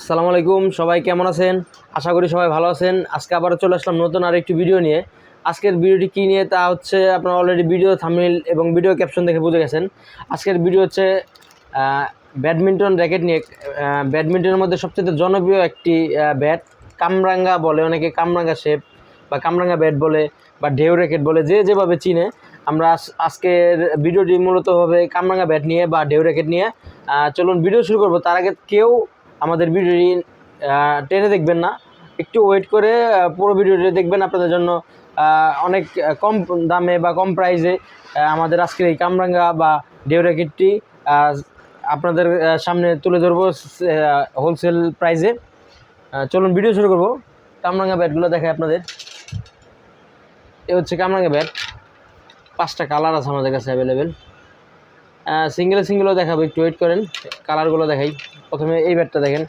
আসসালামু আলাইকুম, সবাই কেমন আছেন? আশা করি সবাই ভালো আছেন। আজকে আবারও চলে আসলাম নতুন আর একটি ভিডিও নিয়ে। আজকের ভিডিওটি কী নিয়ে? তা হচ্ছে আপনারা অলরেডি ভিডিও থামিল এবং ভিডিও ক্যাপশন দেখে বুঝে গেছেন। আজকের ভিডিও হচ্ছে ব্যাডমিন্টন র্যাকেট নিয়ে। ব্যাডমিন্টনের মধ্যে সবচেয়ে জনপ্রিয় একটি ব্যাট কামরাঙ্গা বলে, অনেকে কামরাঙ্গা শেপ বা কামরাঙ্গা ব্যাট বলে বা ঢেউ র্যাকেট বলে, যে যেভাবে চিনে। আমরা আজ- আজকের ভিডিওটি মূলত হবে কামরাঙ্গা ব্যাট নিয়ে বা ঢেউ র্যাকেট নিয়ে। চলুন ভিডিও শুরু করব। তার আগে কেউ আমাদের ভিডিওটি টেনে দেখবেন না। একটু ওয়েট করে পুরো ভিডিওটি দেখবেন আপনাদের জন্য অনেক কম দামে বা কম প্রাইসে আমাদের আজকের এই কামরাঙ্গা বা ঢেউ র্যাকেটটি আহ, আপনাদের সামনে তুলে ধরবো হোলসেল প্রাইসে চলুন ভিডিও শুরু করব। কামরাঙ্গা ব্যাটগুলো দেখায় আপনাদের। এ হচ্ছে কামরাঙ্গা ব্যাট পাঁচটা কালার আছে আমাদের কাছে অ্যাভেলেবেল সিঙ্গেলে সিঙ্গেলও দেখাবো, একটু ওয়েট করেন কালারগুলো দেখাই। প্রথমে এই ব্যাটটা দেখেন।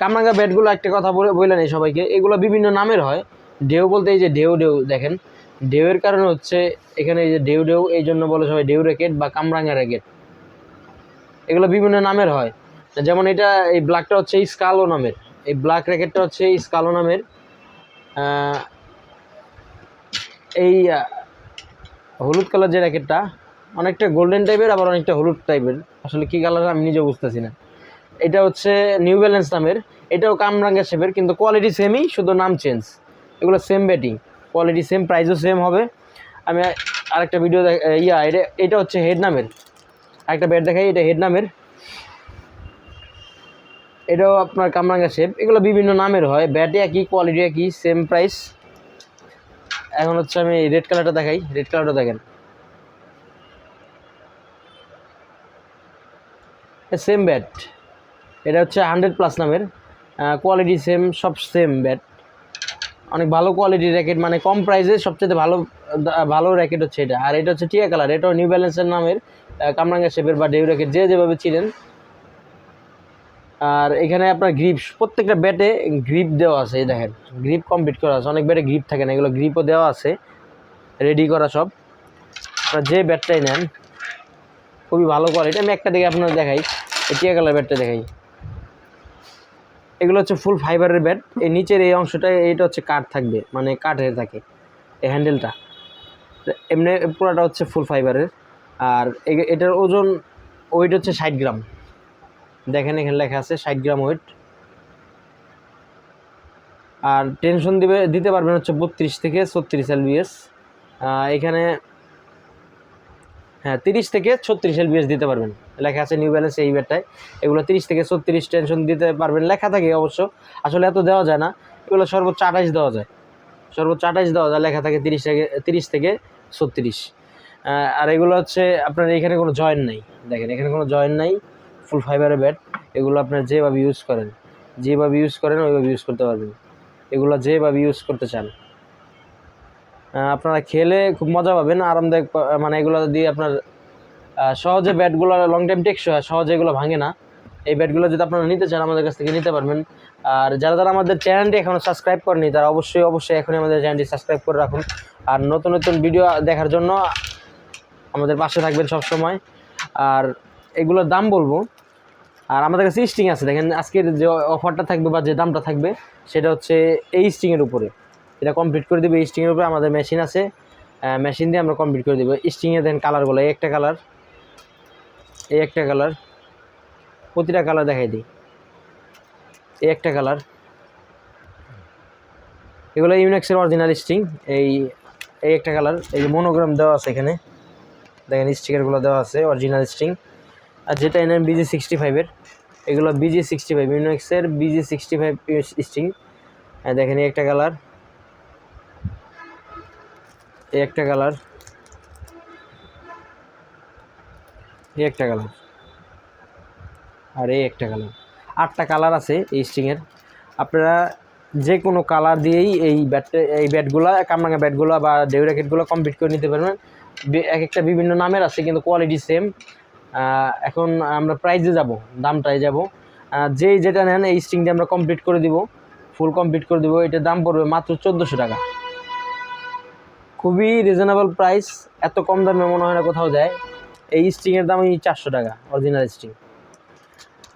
কামরাঙ্গা ব্যাটগুলো একটা কথা বলে বলে এই সবাইকে, এগুলো বিভিন্ন নামের হয়। ঢেউ বলতে এই যে ঢেউ ঢেউ, দেখেন। ঢেউয়ের কারণে হচ্ছে এখানে এই যে ঢেউ ঢেউ, এই জন্য বলে সবাই ঢেউ র্যাকেট বা কামরাঙ্গা র্যাকেট এগুলো বিভিন্ন নামের হয়। যেমন এটা, এই ব্ল্যাকটা হচ্ছে স্কালো নামের। এই ব্ল্যাক র্যাকেটটা হচ্ছে স্কালো নামের। এই হলুদ কালার যে র্যাকেটটা অনেকটা গোল্ডেন টাইপের আবার অনেকটা হলুদ টাইপের আসলে কী কালার আমি নিজেও বুঝতেছি না। এটা হচ্ছে নিউ ব্যালেন্স নামের। এটাও কামরাঙ্গা শেপের কিন্তু কোয়ালিটি সেমই শুধু নাম চেঞ্জ এগুলো সেম ব্যাটিং কোয়ালিটি সেম প্রাইসও সেম হবে। আমি আরেকটা ভিডিও ইয়া, এটা এটা হচ্ছে হেড নামের। আরেকটা ব্যাট দেখাই, এটা হেড নামের। এটাও আপনার কামরাঙ্গা শেপ এগুলো বিভিন্ন নামের হয়। ব্যাটে একই কোয়ালিটি একই সেম প্রাইস এখন হচ্ছে আমি রেড কালারটা দেখাই। রেড কালারটা দেখেন। সেম ব্যাট এটা হচ্ছে হান্ড্রেড প্লাস নামের। কোয়ালিটি সেম সব সেম ব্যাট অনেক ভালো কোয়ালিটির র্যাকেট মানে কম প্রাইসে সবচেয়ে ভালো ভালো র্যাকেট হচ্ছে এটা। আর এটা হচ্ছে টিয়া কালার, এটাও নিউ ব্যালেন্সের নামের কামরাঙ্গা শেপের বা ডেউ র্যাকেট যে যেভাবে ছিলেন। আর এখানে আপনার গ্রিপ প্রত্যেকটা ব্যাটে গ্রিপ দেওয়া আছে, এই দেখেন। গ্রিপ কমপ্লিট করা আছে, অনেক ব্যাটে গ্রিপ থাকে না, এগুলো গ্রিপও দেওয়া আছে। রেডি করা সব। আপনারা যে ব্যাটটাই নেন, খুবই ভালো কোয়ালিটি আমি একটা দিকে আপনার দেখাই। টিয়া কালার ব্যাটটা দেখাই। এগুলো হচ্ছে ফুল ফাইবারের ব্যাট এই নিচের এই অংশটা, এইটা হচ্ছে কাঠ থাকবে মানে কাঠের থাকে এই হ্যান্ডেলটা এমনি পুরোটা হচ্ছে ফুল ফাইবারের আর এটার ওজন ওয়েট হচ্ছে ষাট গ্রাম। দেখেন এখানে লেখা আছে ষাট গ্রাম ওয়েট আর টেনশন দিবে, দিতে পারবেন হচ্ছে বত্রিশ থেকে ছত্রিশ এলবিএস এখানে হ্যাঁ তিরিশ থেকে ছত্রিশ এলবিএস দিতে পারবেন। লেখা আছে নিউ ব্যালেন্স এই ব্যাটটায় এগুলো তিরিশ থেকে ছত্রিশ টেনশন দিতে পারবেন। লেখা থাকে অবশ্য। আসলে এত দেওয়া যায় না। এগুলো সর্বোচ্চ আঠাইশ দেওয়া যায়। সর্বোচ্চ আঠাইশ দেওয়া যায়। লেখা থাকে তিরিশ থেকে তিরিশ থেকে ছত্রিশ। আর এগুলো হচ্ছে আপনার এখানে কোনো জয়েন নাই। দেখেন, এখানে কোনো জয়েন নাই। ফুল ফাইবারের ব্যাট এগুলো আপনার যেভাবে ইউজ করেন, যেভাবে ইউজ করেন ওইভাবে ইউজ করতে পারবেন। এগুলো যেভাবে ইউজ করতে চান। আপনারা খেলে খুব মজা পাবেন, আরামদায়ক মানে এগুলো দিয়ে আপনার সহজে ব্যাটগুলো লং টাইম টেকসই হয়, সহজে এগুলো ভাঙে না। এই ব্যাটগুলো যদি আপনারা নিতে চান, আমাদের কাছ থেকে নিতে পারবেন। আর যারা যারা আমাদের চ্যানেলটি এখনও সাবস্ক্রাইব করেনি তারা অবশ্যই অবশ্যই এখনই আমাদের চ্যানেলটি সাবস্ক্রাইব করে রাখুন। আর নতুন নতুন ভিডিও দেখার জন্য আমাদের পাশে থাকবেন সব সময় আর এগুলোর দাম বলব, আর আমাদের কাছে স্টিং আছে। দেখেন, আজকের যে অফারটা থাকবে বা যে দামটা থাকবে, সেটা হচ্ছে এই স্টিংয়ের উপরে। এটা কমপ্লিট করে দেবে স্টিংয়ের উপরে, আমাদের মেশিন আছে। মেশিন দিয়ে আমরা কমপ্লিট করে দেবো। স্টিংয়ে দেন কালারগুলো এই একটা কালার এই একটা কালার প্রতিটা কালার দেখাই দিই। এই একটা কালার এগুলো ইউনেক্সের অরিজিনাল স্টিং এই এই একটা কালার এই যে মনোগ্রাম দেওয়া আছে এখানে। দেখেন স্টিকারগুলো দেওয়া আছে অরিজিনাল স্টিং আর যেটা এনেন বিজি সিক্সটি ফাইভের এগুলো বিজি সিক্সটি ফাইভ ইউনেক্সের বিজি সিক্সটি ফাইভ স্টিং দেখেন, এই একটা কালার এই একটা কালার। এই একটা কালার। আর এই একটা কালার। আটটা কালার আছে এই স্ট্রিংয়ের আপনারা যে কোনো কালার দিয়েই এই ব্যাট এই ব্যাটগুলো কামরাঙ্গা ব্যাটগুলো বা ডেউ র্যাকেটগুলো কমপ্লিট করে নিতে পারবেন। এক একটা বিভিন্ন নামের আছে, কিন্তু কোয়ালিটি সেম এখন আমরা প্রাইজে যাব, দামটায় যাব। যেই যেটা নেন এই স্ট্রিং দিয়ে আমরা কমপ্লিট করে দিব। ফুল কমপ্লিট করে দিব। এটার দাম পড়বে মাত্র চোদ্দোশো টাকা। খুবই রিজনেবল প্রাইস এত কম দামে মনে হয় না কোথাও দেয় এই স্ট্রিংয়ের দাম এই চারশো টাকা অরিজিনাল স্ট্রিং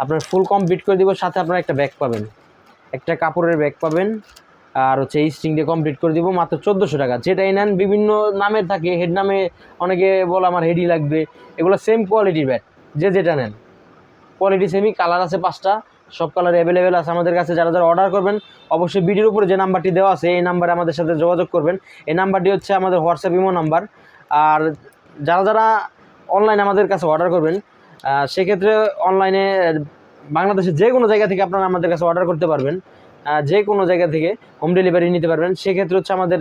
আপনার ফুল কমপ্লিট করে দিব, সাথে আপনার একটা ব্যাগ পাবেন। একটা কাপড়ের ব্যাগ পাবেন, আর হচ্ছে এই স্ট্রিং দিয়ে কমপ্লিট করে দিব মাত্র চোদ্দোশো টাকা। যেটাই নেন, বিভিন্ন নামের থাকে হেড নামে অনেকে বলে আমার হেডই লাগবে, এগুলো সেম কোয়ালিটির ব্যাট যে যেটা নেন। কোয়ালিটি সেমই কালার আছে পাঁচটা সব কালার অ্যাভেলেবেল আছে আমাদের কাছে। যারা যারা অর্ডার করবেন, অবশ্যই ভিডিওর উপরে যে নাম্বারটি দেওয়া আছে, এই নাম্বারে আমাদের সাথে যোগাযোগ করবেন। এই নাম্বারটি হচ্ছে আমাদের হোয়াটসঅ্যাপ ইমো নাম্বার আর যারা যারা অনলাইনে আমাদের কাছে অর্ডার করবেন সেক্ষেত্রে অনলাইনে বাংলাদেশের যে কোনো জায়গা থেকে আপনারা আমাদের কাছে অর্ডার করতে পারবেন। যে কোনো জায়গা থেকে হোম ডেলিভারি নিতে পারবেন। সেক্ষেত্রে হচ্ছে আমাদের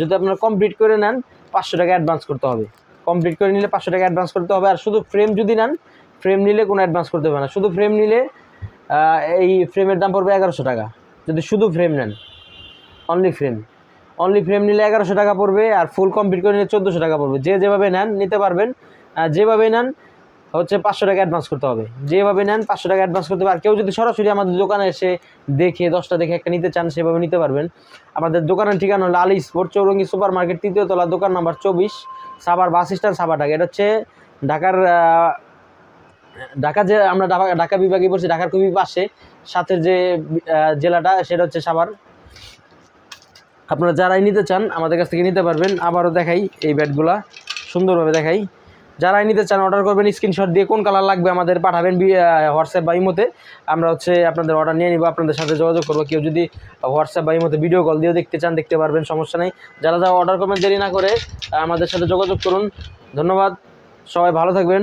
যদি আপনারা কমপ্লিট করে নেন, পাঁচশো টাকা অ্যাডভান্স করতে হবে। কমপ্লিট করে নিলে পাঁচশো টাকা অ্যাডভান্স করতে হবে। আর শুধু ফ্রেম যদি নেন ফ্রেম নিলে কোনো অ্যাডভান্স করতে হবে না। শুধু ফ্রেম নিলে এই ফ্রেমের দাম পড়বে এগারোশো টাকা। যদি শুধু ফ্রেম নেন অনলি ফ্রেম অনলি ফ্রেম নিলে এগারোশো টাকা পড়বে আর ফুল কমপ্লিট করে নিলে চোদ্দোশো টাকা পড়বে। যে যেভাবে নেন, নিতে পারবেন। যেভাবে নেন, হচ্ছে পাঁচশো টাকা অ্যাডভান্স করতে হবে। যেভাবে নেন, পাঁচশো টাকা অ্যাডভান্স করতে আর কেউ যদি সরাসরি আমাদের দোকানে এসে দেখে, দশটা দেখে একটা নিতে চান, সেভাবে নিতে পারবেন। আমাদের দোকানের ঠিকানা হলো Ali sport Chowrangi super market তৃতীয় তলা, দোকান নাম্বার চব্বিশ সাবার বাস স্ট্যান্ড সাবার ঢাকা এটা হচ্ছে ঢাকার ঢাকা যে আমরা ঢাকা বিভাগে পড়ছি, ঢাকার খুবই পাশে। সাথে যে জেলাটা, সেটা হচ্ছে সাভার। আপনারা যারাই নিতে চান, আমাদের কাছ থেকে নিতে পারবেন। আবারও দেখাই এই ব্যাটগুলা, সুন্দরভাবে দেখাই। যারাই নিতে চান অর্ডার করবেন স্ক্রিনশট দিয়ে কোন কালার লাগবে আমাদের পাঠাবেন হোয়াটসঅ্যাপ বা ইমোতে। আমরা হচ্ছে আপনাদের অর্ডার নিয়ে নিব, আপনাদের সাথে যোগাযোগ করব। কেউ যদি হোয়াটসঅ্যাপ বা ইমোতে ভিডিও কল দিয়েও দেখতে চান, দেখতে পারবেন, সমস্যা নেই। যারা যারা অর্ডার করবেন, দেরি না করে আমাদের সাথে যোগাযোগ করুন। ধন্যবাদ। সবাই ভালো থাকবেন।